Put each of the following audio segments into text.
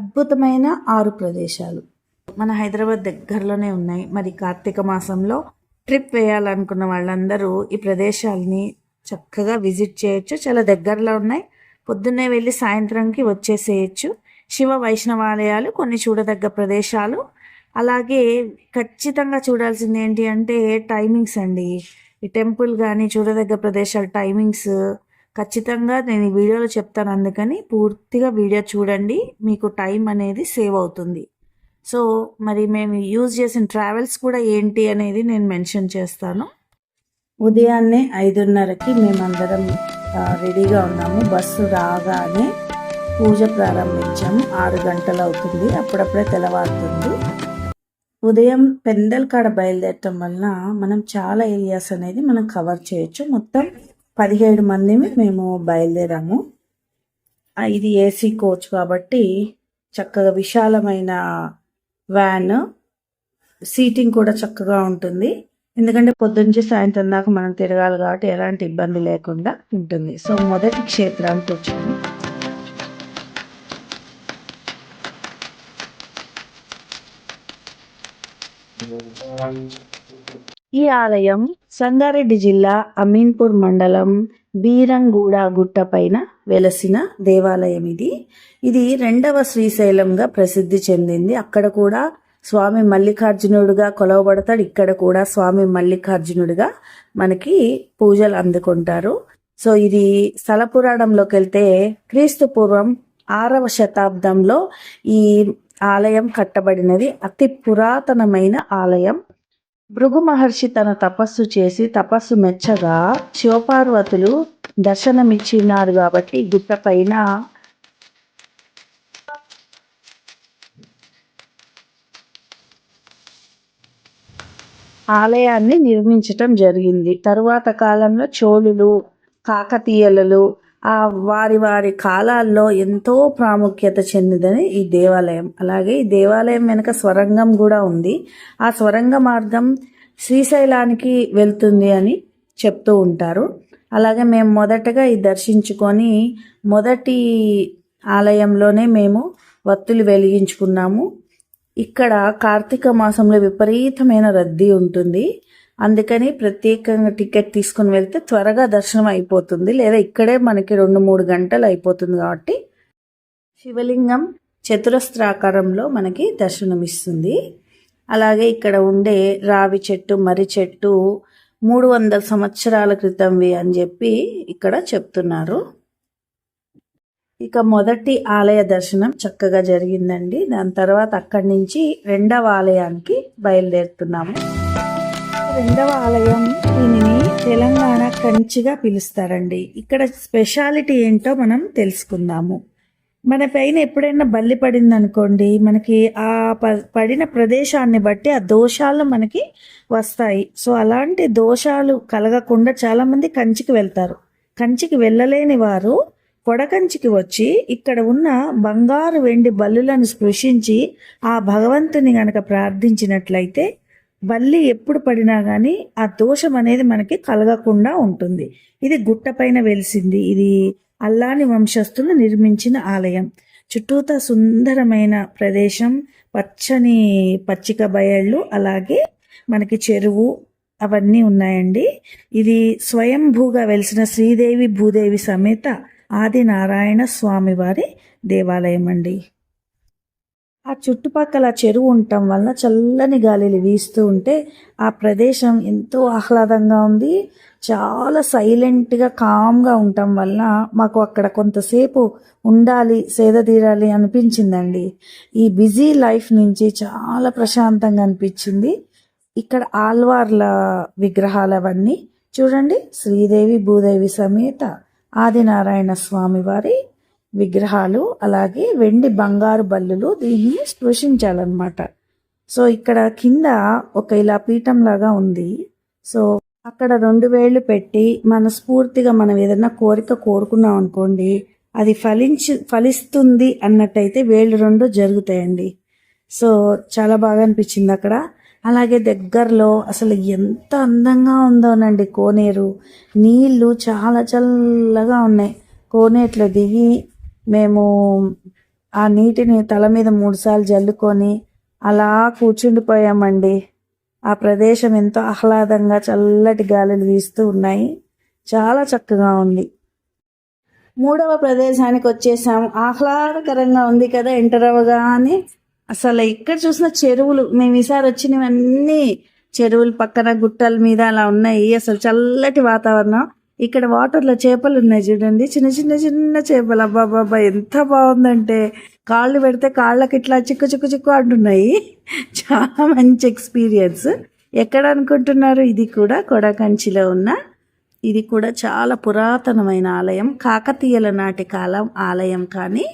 అద్భుతమైన ఆరు ప్రదేశాలు. మన హైదరాబాద్ దగ్గరలోనే ఉన్నాయి. మరి కార్తీక మాసంలో ట్రిప్ వేయాలనుకున్న వాళ్ళందరూ ఈ ప్రదేశాలని చక్కగా విజిట్ చేయొచ్చు. చాలా దగ్గరలో ఉన్నాయి. పొద్దున్నే వెళ్ళి సాయంత్రంకి వచ్చేసేయచ్చు. శివ వైష్ణవాలయాలు కొన్ని చూడదగ్గ ప్రదేశాలు. అలాగే ఖచ్చితంగా చూడాల్సింది ఏంటి అంటే టైమింగ్స్ అండి. ఈ టెంపుల్ కానీ చూడదగ్గ ప్రదేశాల టైమింగ్స్ ఖచ్చితంగా నేను ఈ వీడియోలో చెప్తాను. అందుకని పూర్తిగా వీడియో చూడండి. మీకు టైం అనేది సేవ్ అవుతుంది. సో మరి మేము యూజ్ చేసిన ట్రావెల్స్ కూడా ఏంటి అనేది నేను మెన్షన్ చేస్తాను. ఉదయాన్నే ఐదున్నరకి మేమందరం రెడీగా ఉన్నాము. బస్సు రాగానే పూజ ప్రారంభించాము. ఆరు గంటలు అవుతుంది. అప్పుడప్పుడే తెల్లవారుతుంది. ఉదయం పెందల్ కాడ బయలుదేరటం వలన మనం చాలా ఏరియాస్ అనేది మనం కవర్ చేయొచ్చు. మొత్తం పదిహేడు మంది మేము బయలుదేరాము. ఇది ఏసీ కోచ్ కాబట్టి చక్కగా విశాలమైన వ్యాన్ సీటింగ్ కూడా చక్కగా ఉంటుంది. ఎందుకంటే పొద్దున్నే సాయంత్రం దాకా మనం తిరగాలి కాబట్టి ఎలాంటి ఇబ్బంది లేకుండా ఉంటుంది. సో మొదటి క్షేత్రానికి వచ్చాము ఈ ఆలయం సంగారెడ్డి జిల్లా అమీన్పూర్ మండలం బీరంగూడ గుట్ట పైన వెలసిన దేవాలయం ఇది. ఇది రెండవ శ్రీశైలంగా ప్రసిద్ధి చెందింది. అక్కడ కూడా స్వామి మల్లికార్జునుడుగా కొలవబడతాడు. ఇక్కడ కూడా స్వామి మల్లికార్జునుడిగా మనకి పూజలు అందుకుంటారు. సో ఇది స్థల పురాణంలోకి వెళ్తే క్రీస్తు పూర్వం ఆరవ శతాబ్దంలో ఈ ఆలయం కట్టబడినది. అతి పురాతనమైన ఆలయం. భృగు మహర్షి తన తపస్సు చేసి తపస్సు మెచ్చగా శివపార్వతులు దర్శనమిచ్చినారు కాబట్టి గుట్ట పైన ఆలయాన్ని నిర్మించటం జరిగింది. తరువాత కాలంలో చోళులు కాకతీయులు వారి వారి కాలాల్లో ఎంతో ప్రాముఖ్యత చెందిదని ఈ దేవాలయం. అలాగే ఈ దేవాలయం వెనుక స్వరంగం కూడా ఉంది. ఆ స్వరంగ మార్గం శ్రీశైలానికి వెళ్తుంది అని చెప్తూ ఉంటారు. అలాగే మేము మొదటగా ఈ దర్శించుకొని మొదటి ఆలయంలోనే మేము వత్తులు వెలిగించుకున్నాము. ఇక్కడ కార్తీక మాసంలో విపరీతమైన రద్దీ ఉంటుంది. అందుకని ప్రత్యేకంగా టికెట్ తీసుకుని వెళ్తే త్వరగా దర్శనం అయిపోతుంది. లేదా ఇక్కడే మనకి రెండు మూడు గంటలు అయిపోతుంది కాబట్టి శివలింగం చతురస్రాకారంలో మనకి దర్శనమిస్తుంది. అలాగే ఇక్కడ ఉండే రావి చెట్టు మర్రి చెట్టు మూడు వందల సంవత్సరాల క్రితంవి అని చెప్పి ఇక్కడ చెప్తున్నారు. ఇక మొదటి ఆలయ దర్శనం చక్కగా జరిగిందండి. దాని తర్వాత అక్కడి నుంచి రెండవ ఆలయానికి బయలుదేరుతున్నాము. రెండవ ఆలయం దీనిని తెలంగాణ కంచిగా పిలుస్తారండి. ఇక్కడ స్పెషాలిటీ ఏంటో మనం తెలుసుకుందాము. మన పైన ఎప్పుడైనా బల్లి పడింది అనుకోండి మనకి ఆ ప- పడిన ప్రదేశాన్ని బట్టి ఆ దోషాలు మనకి వస్తాయి. సో అలాంటి దోషాలు కలగకుండా చాలా మంది కంచికి వెళ్తారు. కంచికి వెళ్ళలేని వారు కొడకంచికి వచ్చి ఇక్కడ ఉన్న బంగారు వెండి బల్లులను స్పృశించి ఆ భగవంతుని గనక ప్రార్థించినట్లయితే బల్లి ఎప్పుడు పడినా కానీ ఆ దోషం అనేది మనకి కలగకుండా ఉంటుంది. ఇది గుట్టపైన వెలిసింది. ఇది అల్లాని వంశస్థులు నిర్మించిన ఆలయం. చుట్టూతా సుందరమైన ప్రదేశం. పచ్చని పచ్చిక బయళ్ళు అలాగే మనకి చెరువు అవన్నీ ఉన్నాయండి. ఇది స్వయంభూగా వెలిసిన శ్రీదేవి భూదేవి సమేత ఆది నారాయణ స్వామివారి దేవాలయం అండి ఆ చుట్టుపక్కల చెరువు ఉండటం వల్ల చల్లని గాలిలు వీస్తూ ఉంటే ఆ ప్రదేశం ఎంతో ఆహ్లాదంగా ఉంది. చాలా సైలెంట్గా కామ్గా ఉండటం వల్ల మాకు అక్కడ కొంతసేపు ఉండాలి సేద తీరాలి అనిపించిందండి. ఈ బిజీ లైఫ్ నుంచి చాలా ప్రశాంతంగా అనిపించింది. ఇక్కడ ఆల్వార్ల విగ్రహాలు అవన్నీ చూడండి. శ్రీదేవి భూదేవి సమేత ఆదినారాయణ స్వామి వారి విగ్రహాలు అలాగే వెండి బంగారు బల్లులు దీన్ని స్పృశించాలన్నమాట. సో ఇక్కడ కింద ఒక ఇలా పీఠం లాగా ఉంది. సో అక్కడ రెండు వేళ్ళు పెట్టి మనస్ఫూర్తిగా మనం ఏదైనా కోరిక కోరుకున్నాం అనుకోండి అది ఫలించి ఫలిస్తుంది అన్నట్టయితే వేళ్ళు రెండు జరుగుతాయండి. సో చాలా బాగా అనిపించింది అక్కడ. అలాగే దగ్గరలో అసలు ఎంత అందంగా ఉందోనండి కోనేరు. నీళ్ళు చాలా చల్లగా ఉన్నాయి. కోనేట్లో దిగి మేము ఆ నీటిని తల మీద మూడుసార్లు జల్లుకొని అలా కూర్చుండిపోయామండి. ఆ ప్రదేశం ఎంతో ఆహ్లాదంగా చల్లటి గాలులు వీస్తూ ఉన్నాయి. చాలా చక్కగా ఉంది. మూడవ ప్రదేశానికి వచ్చేసాము. ఆహ్లాదకరంగా ఉంది కదా ఎంటర్ అవ్వగానే అసలు ఎక్కడ చూసిన చెరువులు మేము ఈసారి వచ్చినవన్నీ చెరువులు పక్కన గుట్టల మీద అలా ఉన్నాయి. అసలు చల్లటి వాతావరణం. ఇక్కడ వాటర్లో చేపలు ఉన్నాయి చూడండి. చిన్న చిన్న చిన్న చేపలు. అబ్బాబాబా ఎంత బాగుందంటే. కాళ్ళు పెడితే కాళ్ళకి ఇట్లా చిక్కు చిక్కు చిక్కు అంటున్నాయి. చాలా మంచి ఎక్స్పీరియన్స్. ఎక్కడ అనుకుంటున్నారు? ఇది కూడా కొడకంచిలో ఉన్న ఇది కూడా చాలా పురాతనమైన ఆలయం. కాకతీయుల నాటి కాలం ఆలయం కానీ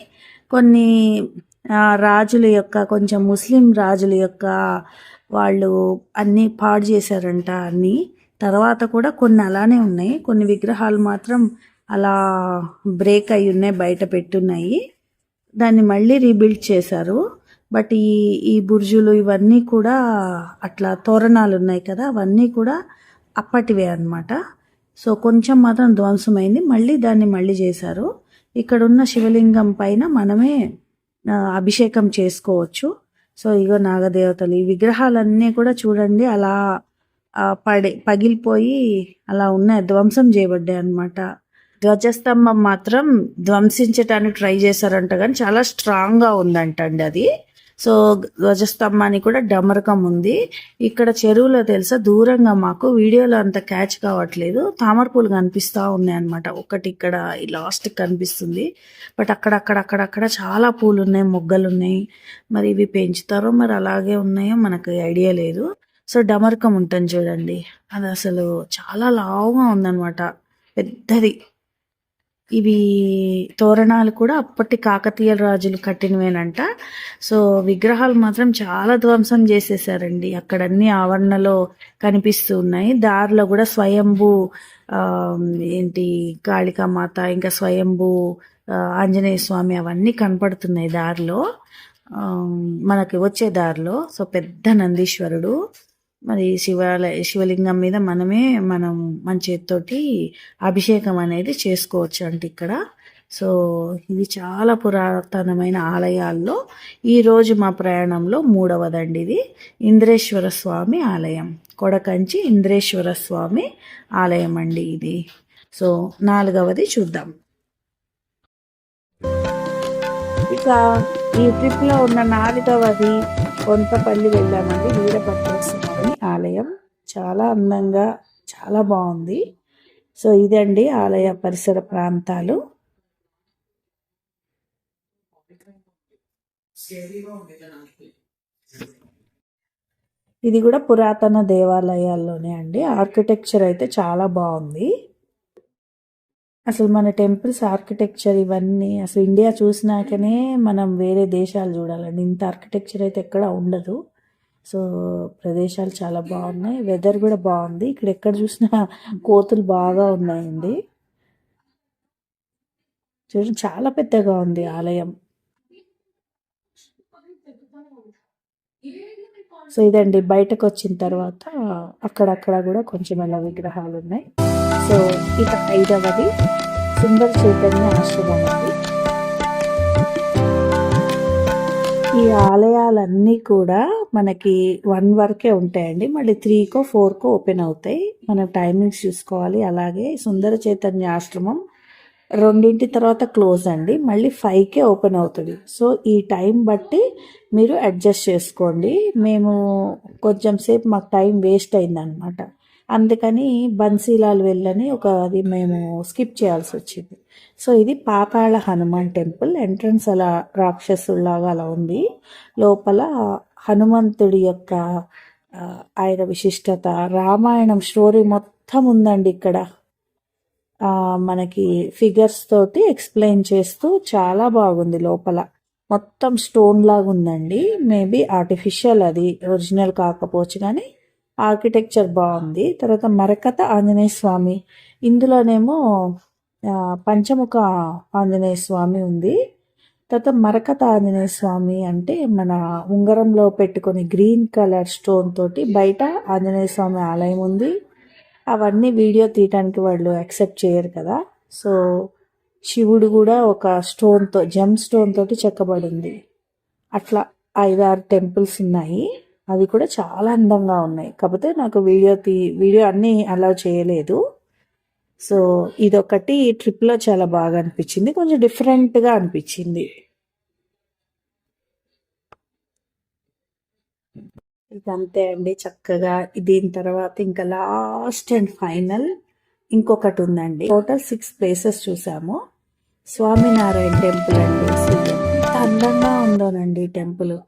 కొన్ని రాజుల యొక్క కొంచెం ముస్లిం రాజుల యొక్క వాళ్ళు అన్నీ పాడు చేశారంట అన్నీ. తర్వాత కూడా కొన్ని అలానే ఉన్నాయి. కొన్ని విగ్రహాలు మాత్రం అలా బ్రేక్ అయి ఉన్నాయి బయట పెట్టున్నాయి. దాన్ని మళ్ళీ రీబిల్డ్ చేశారు. బట్ ఈ ఈ బుర్జులు ఇవన్నీ కూడా అట్లా తోరణాలు ఉన్నాయి కదా అవన్నీ కూడా అప్పటివే అన్నమాట. సో కొంచెం మాత్రం ధ్వంసమైంది. మళ్ళీ దాన్ని మళ్ళీ చేశారు. ఇక్కడ ఉన్న శివలింగం పైన మనమే అభిషేకం చేసుకోవచ్చు. సో ఇగో నాగదేవతలు ఈ విగ్రహాలన్నీ కూడా చూడండి అలా పడి పగిలిపోయి అలా ఉన్నాయి ధ్వంసం చేయబడ్డాయి అన్నమాట. ధ్వజస్తంభం మాత్రం ధ్వంసించటానికి ట్రై చేశారంట కానీ చాలా స్ట్రాంగ్గా ఉందంట అండి అది. సో ధ్వజస్తంభానికి కూడా డమరకం ఉంది. ఇక్కడ చెరువులో తెలుసా దూరంగా మాకు వీడియోలో అంత క్యాచ్ కావట్లేదు. తామర పూలు కనిపిస్తూ ఉన్నాయి అనమాట ఒకటి ఇక్కడ లాస్ట్ కనిపిస్తుంది. బట్ అక్కడక్కడ అక్కడక్కడ చాలా పూలు ఉన్నాయి మొగ్గలు ఉన్నాయి మరి ఇవి పెంచుతారో మరి అలాగే ఉన్నాయో మనకు ఐడియా లేదు. సో డమర్కం ఉంటుంది చూడండి. అది అసలు చాలా లావుగా ఉందన్నమాట. పెద్దది. ఇవి తోరణాలు కూడా అప్పటి కాకతీయ రాజులు కట్టినవేనంట. సో విగ్రహాలు మాత్రం చాలా ధ్వంసం చేసేసారండి. అక్కడన్నీ ఆవరణలో కనిపిస్తూ ఉన్నాయి. దారిలో కూడా స్వయంభూ ఏంటి కాళికామాత ఇంకా స్వయంభూ ఆంజనేయ స్వామి అవన్నీ కనపడుతున్నాయి దారిలో. మనకి వచ్చే దారిలో. సో పెద్ద నందీశ్వరుడు. మరి శివాలయ శివలింగం మీద మనమే మనం మన చేతితోటి అభిషేకం అనేది చేసుకోవచ్చు అంట ఇక్కడ. సో ఇది చాలా పురాతనమైన ఆలయాల్లో ఈరోజు మా ప్రయాణంలో మూడవదండి ఇది. ఇంద్రేశ్వర స్వామి ఆలయం. కొడకంచి ఇంద్రేశ్వర స్వామి ఆలయం అండి ఇది. సో నాలుగవది చూద్దాం. ఇక ఈ ట్రిప్లో ఉన్న నాలుగవది కొంతపల్లి వెళ్ళామండి వీరభద్ర స్వామి ఆలయం చాలా అందంగా చాలా బాగుంది. సో ఇదండి ఆలయ పరిసర ప్రాంతాలు. ఇది కూడా పురాతన దేవాలయాల్లోనే అండి. ఆర్కిటెక్చర్ అయితే చాలా బాగుంది. అసలు మన టెంపుల్స్ ఆర్కిటెక్చర్ ఇవన్నీ అసలు ఇండియా చూసినాకనే మనం వేరే దేశాలు చూడాలండి. ఇంత ఆర్కిటెక్చర్ అయితే ఎక్కడ ఉండదు. సో ప్రదేశాలు చాలా బాగున్నాయి. వెదర్ కూడా బాగుంది. ఇక్కడ ఎక్కడ చూసినా కోతులు బాగా ఉన్నాయండి. చూడండి చాలా పెద్దగా ఉంది ఆలయం. సో ఇదండి బయటకు వచ్చిన తర్వాత అక్కడక్కడ కూడా కొంచెం అలా విగ్రహాలు ఉన్నాయి. సో ఇక ఐదవది సుందర చైతన్య ఆశ్రమం ఉంది ఈ ఆలయాలన్నీ కూడా మనకి వన్ వరకే ఉంటాయండి. మళ్ళీ త్రీకో ఫోర్కో ఓపెన్ అవుతాయి. మనం టైమింగ్స్ చూసుకోవాలి. అలాగే సుందర చైతన్య ఆశ్రమం రెండింటి తర్వాత క్లోజ్ అండి. మళ్ళీ ఫైవ్కే ఓపెన్ అవుతుంది. సో ఈ టైం బట్టి మీరు అడ్జస్ట్ చేసుకోండి. మేము కొంచెం సేపు మాకు టైం వేస్ట్ అయిందనమాట. అందుకని బన్సీలాల్ వెళ్ళని ఒక అది మేము స్కిప్ చేయాల్సి వచ్చింది. సో ఇది పాతాళ హనుమాన్ టెంపుల్. ఎంట్రన్స్ అలా రాక్షసుల్లాగా అలా ఉంది. లోపల హనుమంతుడి యొక్క ఆయన విశిష్టత. రామాయణం స్టోరీ మొత్తం ఉందండి ఇక్కడ. మనకి ఫిగర్స్ తోటి ఎక్స్ప్లెయిన్ చేస్తూ చాలా బాగుంది లోపల. మొత్తం స్టోన్ లాగా ఉందండి. మేబీ ఆర్టిఫిషియల్ అది ఒరిజినల్ కాకపోవచ్చు కానీ ఆర్కిటెక్చర్ బాగుంది. తర్వాత మరకత ఆంజనేయ స్వామి. ఇందులోనేమో పంచముఖ ఆంజనేయ స్వామి ఉంది. తర్వాత మరకత ఆంజనేయ స్వామి అంటే మన ఉంగరంలో పెట్టుకొని గ్రీన్ కలర్ స్టోన్ తోటి బయట ఆంజనేయ స్వామి ఆలయం ఉంది. అవన్నీ వీడియో తీయటానికి వాళ్ళు యాక్సెప్ట్ చేయరు కదా. సో శివుడు కూడా ఒక స్టోన్తో జమ్ స్టోన్ తోటి చెక్కబడింది. అట్లా ఐదారు టెంపుల్స్ ఉన్నాయి. అవి కూడా చాలా అందంగా ఉన్నాయి. కాకపోతే నాకు వీడియో తీ వీడియో అన్నీ అలౌ చేయలేదు. సో ఇదొకటి ట్రిప్లో చాలా బాగా అనిపించింది. కొంచెం డిఫరెంట్గా అనిపించింది. అంతే అండి చక్కగా. దీని తర్వాత ఇంకా లాస్ట్ అండ్ ఫైనల్ ఇంకొకటి ఉందండి. టోటల్ సిక్స్ ప్లేసెస్ చూసాము. స్వామినారాయణ టెంపుల్ అండి. అందంగా ఉందోనండి టెంపుల్.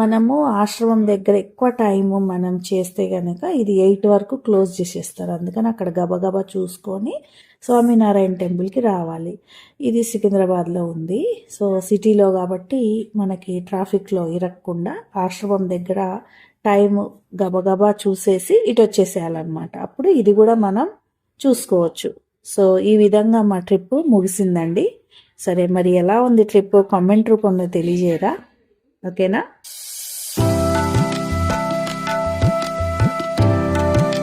మనము ఆశ్రమం దగ్గర ఎక్కువ టైం మనం చేస్తే కనుక ఇది ఎయిట్ వరకు క్లోజ్ చేసేస్తారు. అందుకని అక్కడ గబగబా చూసుకొని స్వామినారాయణ టెంపుల్కి రావాలి. ఇది సికింద్రాబాద్లో ఉంది. సో సిటీలో కాబట్టి మనకి ట్రాఫిక్లో ఇరక్కుండా ఆశ్రమం దగ్గర టైం గబగబా చూసేసి ఇటు వచ్చేసేయాలన్నమాట. అప్పుడు ఇది కూడా మనం చూసుకోవచ్చు. సో ఈ విధంగా మా ట్రిప్ ముగిసిందండి. సరే మరి ఎలా ఉంది ట్రిప్ కామెంట్ రూపంలో తెలియజేయరా? ఓకేనా?